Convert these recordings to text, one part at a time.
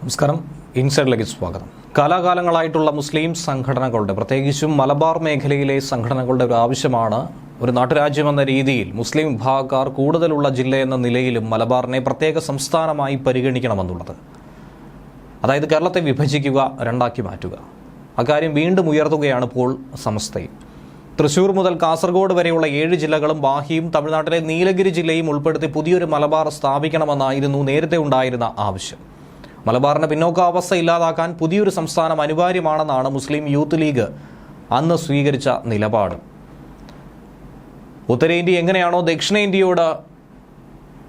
നമസ്കാരം. ഇൻസൈഡിലേക്ക് സ്വാഗതം. കാലാകാലങ്ങളായിട്ടുള്ള മുസ്ലിം സംഘടനകളുടെ പ്രത്യേകിച്ചും മലബാർ മേഖലയിലെ സംഘടനകളുടെ ഒരു ആവശ്യമാണ് ഒരു നാട്ടുരാജ്യമെന്ന രീതിയിൽ മുസ്ലിം വിഭാഗക്കാർ കൂടുതലുള്ള ജില്ല എന്ന നിലയിലും മലബാറിനെ പ്രത്യേക സംസ്ഥാനമായി പരിഗണിക്കണമെന്നുള്ളത്. അതായത് കേരളത്തെ വിഭജിക്കുക രണ്ടാക്കി മാറ്റുക. അക്കാര്യം വീണ്ടും ഉയർത്തുകയാണ് ഇപ്പോൾ സമസ്തയും തൃശൂർ മുതൽ കാസർഗോഡ് വരെയുള്ള ഏഴ് ജില്ലകളും ബാഹിയും തമിഴ്നാട്ടിലെ നീലഗിരി ജില്ലയും ഉൾപ്പെടുത്തി പുതിയൊരു മലബാർ സ്ഥാപിക്കണമെന്നായിരുന്നു നേരത്തെ ഉണ്ടായിരുന്ന ആവശ്യം. മലബാറിന്റെ പിന്നോക്കാവസ്ഥ ഇല്ലാതാക്കാൻ പുതിയൊരു സംസ്ഥാനം അനിവാര്യമാണെന്നാണ് മുസ്ലിം യൂത്ത് ലീഗ് അന്ന് സ്വീകരിച്ച നിലപാട്. ഉത്തരേന്ത്യ എങ്ങനെയാണോ ദക്ഷിണേന്ത്യയോട്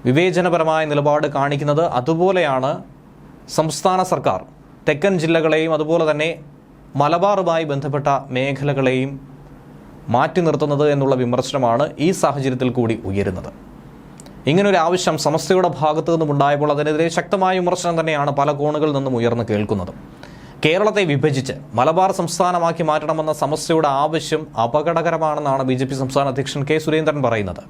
വിവേചനപരമായ നിലപാട് കാണിക്കുന്നത് അതുപോലെയാണ് സംസ്ഥാന സർക്കാർ. തെക്കൻ ജില്ലകളെയും അതുപോലെ തന്നെ മലബാറുമായി ബന്ധപ്പെട്ട മേഖലകളെയും മാറ്റി നിർത്തുന്നത് എന്നുള്ള വിമർശനമാണ് ഈ സാഹചര്യത്തിൽ കൂടി ഉയരുന്നത്. ഇങ്ങനൊരു ആവശ്യം സമസ്തയുടെ ഭാഗത്തു നിന്നും ഉണ്ടായപ്പോൾ അതിനെതിരെ ശക്തമായ വിമർശനം തന്നെയാണ് പല കോണുകളിൽ നിന്നും ഉയർന്നു കേൾക്കുന്നത്. കേരളത്തെ വിഭജിച്ച് മലബാർ സംസ്ഥാനമാക്കി മാറ്റണമെന്ന സമസ്തയുടെ ആവശ്യം അപകടകരമാണെന്നാണ് ബി സംസ്ഥാന അധ്യക്ഷൻ കെ സുരേന്ദ്രൻ പറയുന്നത്.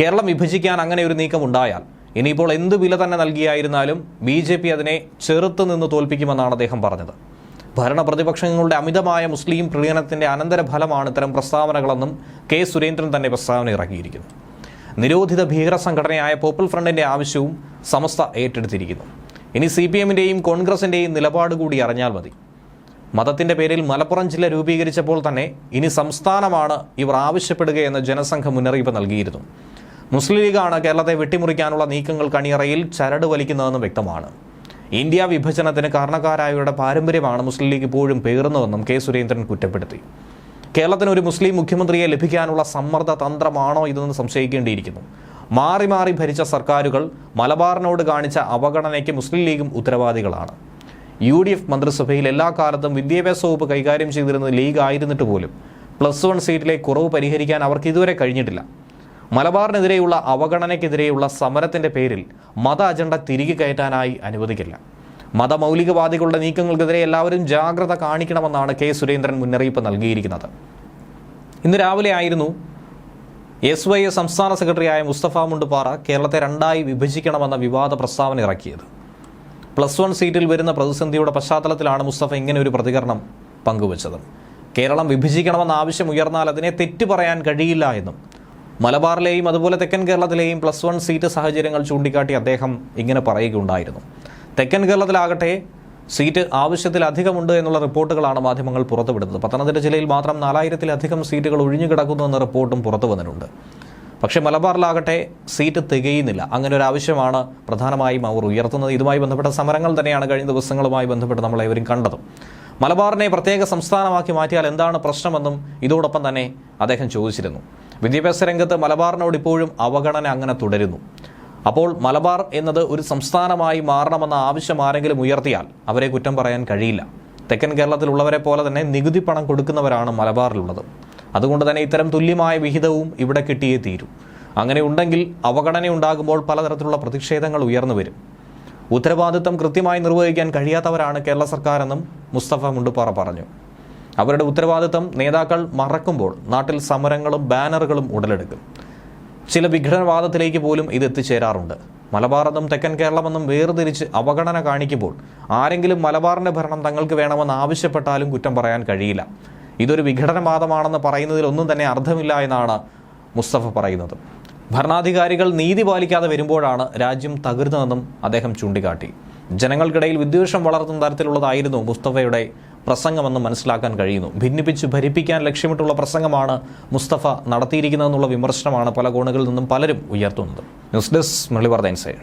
കേരളം വിഭജിക്കാൻ അങ്ങനെ ഒരു നീക്കം ഉണ്ടായാൽ ഇനിയിപ്പോൾ എന്ത് വില തന്നെ നൽകിയായിരുന്നാലും ബി ജെ പി അതിനെ ചെറുത്ത് നിന്ന് തോൽപ്പിക്കുമെന്നാണ് അദ്ദേഹം പറഞ്ഞത്. ഭരണപ്രതിപക്ഷങ്ങളുടെ അമിതമായ മുസ്ലിം പ്രീണനത്തിന്റെ അനന്തരഫലമാണ് ഇത്തരം പ്രസ്താവനകളെന്നും കെ സുരേന്ദ്രൻ തന്നെ പ്രസ്താവന ഇറക്കിയിരിക്കുന്നു നിരോധിത ഭീകര സംഘടനയായ പോപ്പിൾ ഫ്രണ്ടിന്റെ ആവശ്യവും സമസ്ത ഏറ്റെടുത്തിരിക്കുന്നു. ഇനി സി പി എമ്മിന്റെയും കോൺഗ്രസിന്റെയും നിലപാട് കൂടി അറിഞ്ഞാൽ മതി. മതത്തിന്റെ പേരിൽ മലപ്പുറം ജില്ല രൂപീകരിച്ചപ്പോൾ തന്നെ ഇനി സംസ്ഥാനമാണ് ഇവർ ആവശ്യപ്പെടുകയെന്ന് ജനസംഘം മുന്നറിയിപ്പ് നൽകിയിരുന്നു. മുസ്ലിം ലീഗാണ് കേരളത്തെ വെട്ടിമുറിക്കാനുള്ള നീക്കങ്ങൾ കണിയറയിൽ ചരട് വലിക്കുന്നതെന്ന് വ്യക്തമാണ്. ഇന്ത്യ വിഭജനത്തിന് കാരണക്കാരായവരുടെ പാരമ്പര്യമാണ് മുസ്ലിം ലീഗ് ഇപ്പോഴും പേറുന്നതെന്നും കെ സുരേന്ദ്രൻ കുറ്റപ്പെടുത്തി. കേരളത്തിന് ഒരു മുസ്ലിം മുഖ്യമന്ത്രിയെ ലഭിക്കാനുള്ള സമ്മർദ്ദ തന്ത്രമാണോ ഇതെന്ന് സംശയിക്കേണ്ടിയിരിക്കുന്നു. മാറി മാറി ഭരിച്ച സർക്കാരുകൾ മലബാറിനോട് കാണിച്ച അവഗണനയ്ക്ക് മുസ്ലിം ലീഗും ഉത്തരവാദികളാണ്. യു ഡി എഫ് മന്ത്രിസഭയിൽ എല്ലാ കാലത്തും വിദ്യാഭ്യാസ വകുപ്പ് കൈകാര്യം ചെയ്തിരുന്ന ലീഗ് ആയിരുന്നിട്ട് പോലും പ്ലസ് വൺ സീറ്റിലെ കുറവ് പരിഹരിക്കാൻ അവർക്ക് ഇതുവരെ കഴിഞ്ഞിട്ടില്ല. മലബാറിനെതിരെയുള്ള അവഗണനയ്ക്കെതിരെയുള്ള സമരത്തിന്റെ പേരിൽ മത അജണ്ട തിരികെ കയറ്റാനായി അനുവദിക്കില്ല. മതമൗലികവാദികളുടെ നീക്കങ്ങൾക്കെതിരെ എല്ലാവരും ജാഗ്രത കാണിക്കണമെന്നാണ് കെ സുരേന്ദ്രൻ മുന്നറിയിപ്പ് നൽകിയിരിക്കുന്നത്. ഇന്ന് രാവിലെ ആയിരുന്നു എസ് വൈ എസ് സംസ്ഥാന സെക്രട്ടറിയായ മുസ്തഫ മുണ്ടുപാറ കേരളത്തെ രണ്ടായി വിഭജിക്കണമെന്ന വിവാദ പ്രസ്താവന ഇറക്കിയത്. പ്ലസ് വൺ സീറ്റിൽ വരുന്ന പ്രതിസന്ധിയുടെ പശ്ചാത്തലത്തിലാണ് മുസ്തഫ ഇങ്ങനെ ഒരു പ്രതികരണം പങ്കുവച്ചത്. കേരളം വിഭജിക്കണമെന്ന ആവശ്യം ഉയർന്നാൽ അതിനെ തെറ്റു പറയാൻ കഴിയില്ല എന്നും മലബാറിലെയും അതുപോലെ തെക്കൻ കേരളത്തിലെയും പ്ലസ് വൺ സീറ്റ് സാഹചര്യങ്ങൾ ചൂണ്ടിക്കാട്ടി അദ്ദേഹം ഇങ്ങനെ പറയുകയുണ്ടായിരുന്നു. തെക്കൻ കേരളത്തിലാകട്ടെ സീറ്റ് ആവശ്യത്തിലധികമുണ്ട് എന്നുള്ള റിപ്പോർട്ടുകളാണ് മാധ്യമങ്ങൾ പുറത്തുവിടുന്നത്. പത്തനംതിട്ട ജില്ലയിൽ മാത്രം നാലായിരത്തിലധികം സീറ്റുകൾ ഒഴിഞ്ഞു കിടക്കുന്നു എന്ന റിപ്പോർട്ടും പുറത്തു വന്നിട്ടുണ്ട്. പക്ഷേ മലബാറിലാകട്ടെ സീറ്റ് തികയുന്നില്ല. അങ്ങനെ ഒരു ആവശ്യമാണ് പ്രധാനമായും അവർ ഉയർത്തുന്നത്. ഇതുമായി ബന്ധപ്പെട്ട സമരങ്ങൾ തന്നെയാണ് കഴിഞ്ഞ ദിവസങ്ങളുമായി ബന്ധപ്പെട്ട് നമ്മൾ ഏവരും കണ്ടത്. മലബാറിനെ പ്രത്യേക സംസ്ഥാനമാക്കി മാറ്റിയാൽ എന്താണ് പ്രശ്നമെന്നും ഇതോടൊപ്പം തന്നെ അദ്ദേഹം ചോദിച്ചിരുന്നു. വിദ്യാഭ്യാസ രംഗത്ത് മലബാറിനോട് ഇപ്പോഴും അവഗണന അങ്ങനെ തുടരുന്നു. അപ്പോൾ മലബാർ എന്നത് ഒരു സംസ്ഥാനമായി മാറണമെന്ന ആവശ്യം ആരെങ്കിലും ഉയർത്തിയാൽ അവരെ കുറ്റം പറയാൻ കഴിയില്ല. തെക്കൻ കേരളത്തിലുള്ളവരെ പോലെ തന്നെ നികുതി പണം കൊടുക്കുന്നവരാണ് മലബാറിലുള്ളത്. അതുകൊണ്ട് തന്നെ ഇത്തരം തുല്യമായ വിഹിതവും ഇവിടെ കിട്ടിയേ തീരൂ. അങ്ങനെ ഉണ്ടെങ്കിൽ അവഗണന ഉണ്ടാകുമ്പോൾ പലതരത്തിലുള്ള പ്രതിഷേധങ്ങൾ ഉയർന്നു വരും. ഉത്തരവാദിത്തം കൃത്യമായി നിർവഹിക്കാൻ കഴിയാത്തവരാണ് കേരള സർക്കാരെന്നും മുസ്തഫ മുണ്ടുപാറ പറഞ്ഞു. അവരുടെ ഉത്തരവാദിത്തം നേതാക്കൾ മറക്കുമ്പോൾ നാട്ടിൽ സമരങ്ങളും ബാനറുകളും ഉടലെടുക്കും. ചില വിഘടനവാദത്തിലേക്ക് പോലും ഇത് എത്തിച്ചേരാറുണ്ട്. മലബാറെന്നും തെക്കൻ കേരളമെന്നും വേർതിരിച്ച് അവഗണന കാണിക്കുമ്പോൾ ആരെങ്കിലും മലബാറിന്റെ ഭരണം തങ്ങൾക്ക് വേണമെന്ന് ആവശ്യപ്പെട്ടാലും കുറ്റം പറയാൻ കഴിയില്ല. ഇതൊരു വിഘടനവാദമാണെന്ന് പറയുന്നതിൽ ഒന്നും തന്നെ അർത്ഥമില്ല എന്നാണ് മുസ്തഫ പറയുന്നത്. ഭരണാധികാരികൾ നീതി പാലിക്കാതെ വരുമ്പോഴാണ് രാജ്യം തകരുന്നതെന്നും അദ്ദേഹം ചൂണ്ടിക്കാട്ടി. ജനങ്ങൾക്കിടയിൽ വിദ്വേഷം വളർത്തുന്ന തരത്തിലുള്ളതായിരുന്നു മുസ്തഫയുടെ പ്രസംഗമെന്ന് മനസ്സിലാക്കാൻ കഴിയുന്നു. ഭിന്നിപ്പിച്ച് ഭരിപ്പിക്കാൻ ലക്ഷ്യമിട്ടുള്ള പ്രസംഗമാണ് മുസ്തഫ നടത്തിയിരിക്കുന്നതെന്നുള്ള വിമർശനമാണ് പല കോണുകളിൽ നിന്നും പലരും ഉയർത്തുന്നത്. News desk Murali inside